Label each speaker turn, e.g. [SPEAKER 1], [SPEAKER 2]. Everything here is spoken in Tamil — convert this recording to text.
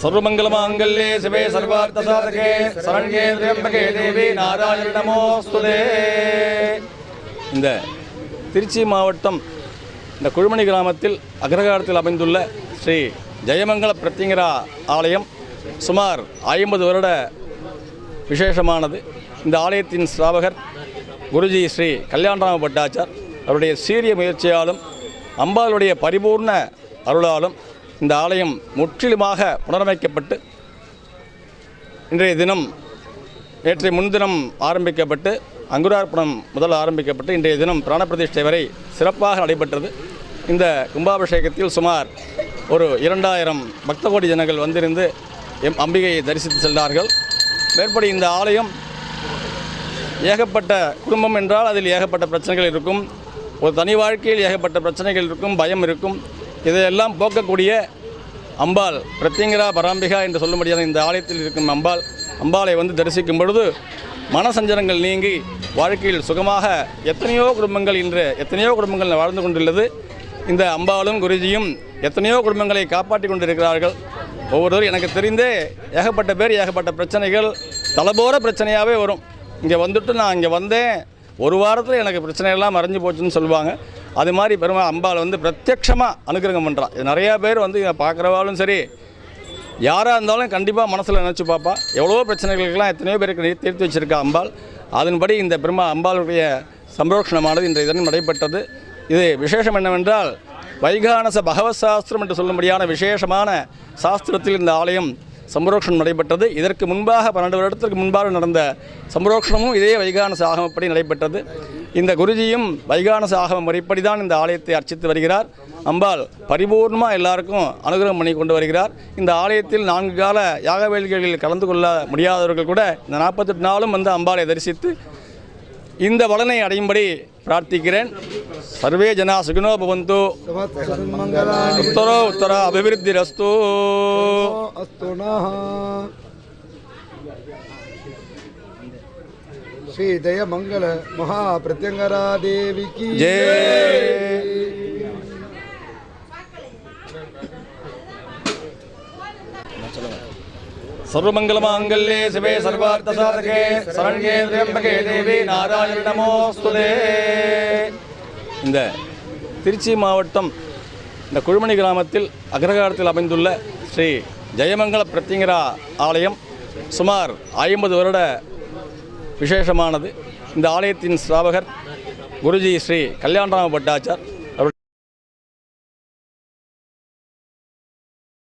[SPEAKER 1] சர்வமங்கலமாங்கல்யே சிவே சர்வார்த்த சாதகே சரண்யே திரியம்பகே தேவி நாராயண நமோஸ்துதே இந்த திருச்சி மாவட்டம் இந்த குழுமணி கிராமத்தில் அக்ரகாரத்தில் அமைந்துள்ள ஸ்ரீ ஜெயமங்கல பிரத்திங்கரா ஆலயம் சுமார் ஐம்பது வருட விசேஷமானது. இந்த ஆலயத்தின் ஸ்தாபகர் குருஜி ஸ்ரீ கல்யாணராம பட்டாச்சார். அவருடைய சீரிய முயற்சியாலும் அம்பாளுடைய பரிபூர்ண அருளாலும் இந்த ஆலயம் முற்றிலுமாக புனரமைக்கப்பட்டு இன்றைய தினம் நேற்றைய முன்தினம் ஆரம்பிக்கப்பட்டு அங்குரார்ப்பணம் முதல் ஆரம்பிக்கப்பட்டு இன்றைய தினம் பிராணப்பிரதிஷ்டை வரை சிறப்பாக நடைபெற்றது. இந்த கும்பாபிஷேகத்தில் சுமார் ஒரு இரண்டாயிரம் பக்த கோடி ஜனங்கள் வந்திருந்து எம் அம்பிகையை தரிசித்து சென்றார்கள் மேற்படி இந்த ஆலயம் ஏகப்பட்ட குடும்பம் என்றால் அதில் ஏகப்பட்ட பிரச்சனைகள் இருக்கும். ஒரு தனி வாழ்க்கையில் ஏகப்பட்ட பிரச்சனைகள் இருக்கும் பயம் இருக்கும். இதையெல்லாம் போக்கக்கூடிய அம்பாள் பிரத்யங்கரா பராம்பிகா என்று சொல்ல முடியாத இந்த ஆலயத்தில் இருக்கும் அம்பாள் அம்பாளை வந்து தரிசிக்கும் பொழுது மனசஞ்சலங்கள் நீங்கி வாழ்க்கையில் சுகமாக எத்தனையோ குடும்பங்கள் இன்று எத்தனையோ குடும்பங்கள் வாழ்ந்து கொண்டுள்ளது. இந்த அம்பாளும் குருஜியும் எத்தனையோ குடும்பங்களை காப்பாற்றி கொண்டிருக்கிறார்கள். ஒவ்வொருவரும் எனக்கு தெரிந்தே ஏகப்பட்ட பேர் ஏகப்பட்ட பிரச்சனைகள் தலைபோற பிரச்சனையாகவே வரும். இங்கே வந்துட்டு நான் இங்கே வந்தேன். ஒரு வாரத்தில் எனக்கு பிரச்சனையெல்லாம் மறைஞ்சு போச்சுன்னு சொல்லுவாங்க. அது மாதிரி பெருமாள் அம்பாள் வந்து பிரத்யட்சமாக அனுகிரகம் பண்ணுறான் இது நிறையா பேர் வந்து பார்க்குறவாலும் சரி யாராக இருந்தாலும் கண்டிப்பாக மனசில் நினச்சி பார்ப்பா. எவ்வளோ பிரச்சனைகளுக்கெல்லாம் எத்தனையோ பேருக்கு நீ தீர்த்து வச்சுருக்கா அம்பாள். அதன்படி இந்த பெருமா அம்பாளுடைய சம்ரோஷணமானது இன்றைய தினம் நடைபெற்றது. இது விசேஷம் என்னவென்றால் வைகானச பகவத் சாஸ்திரம் என்று சொல்லும்படியான விசேஷமான சாஸ்திரத்தில் இந்த ஆலயம் சம்ரோஷணம் நடைபெற்றது. இதற்கு முன்பாக பன்னெண்டு வருடத்திற்கு முன்பாக நடந்த சம்ரோஷணமும் இதே வைகானச ஆகமப்படி நடைபெற்றது. இந்த குருஜியும் வைகான சாகம் முறைப்படி தான் இந்த ஆலயத்தை அர்ச்சித்து வருகிறார். அம்பாள் பரிபூர்ணமாக எல்லாருக்கும் அனுகிரகம் பண்ணி கொண்டு வருகிறார். இந்த ஆலயத்தில் நான்கு கால யாக கலந்து கொள்ள முடியாதவர்கள் கூட இந்த நாற்பத்தெட்டு நாளும் வந்து அம்பாளை தரிசித்து இந்த பலனை அடையும்படி பிரார்த்திக்கிறேன். சர்வே ஜனா சுகினோ பவந்து. உத்தரோ உத்தர அபிவிருத்திரஸ்து.
[SPEAKER 2] அஸ்து ஸ்ரீ ஜெயமங்கல மகா பிரத்யங்கரா தேவிக்கு
[SPEAKER 1] ஜெய். சர்வமங்கலமாங்கல்யே சிவே சர்வார்த்த சாதகே சரண்யே திரியம்பகே தேவி நாராயண நமோஸ்துதே இந்த திருச்சி மாவட்டம் இந்த குழுமணி கிராமத்தில் அக்ரகாரத்தில் அமைந்துள்ள ஸ்ரீ ஜெயமங்கல பிரத்திங்கரா ஆலயம் சுமார் ஐம்பது வருட விசேஷமானது. இந்த ஆலயத்தின் ஸ்தாபகர் குருஜி ஸ்ரீ கல்யாணராம பட்டாச்சார்.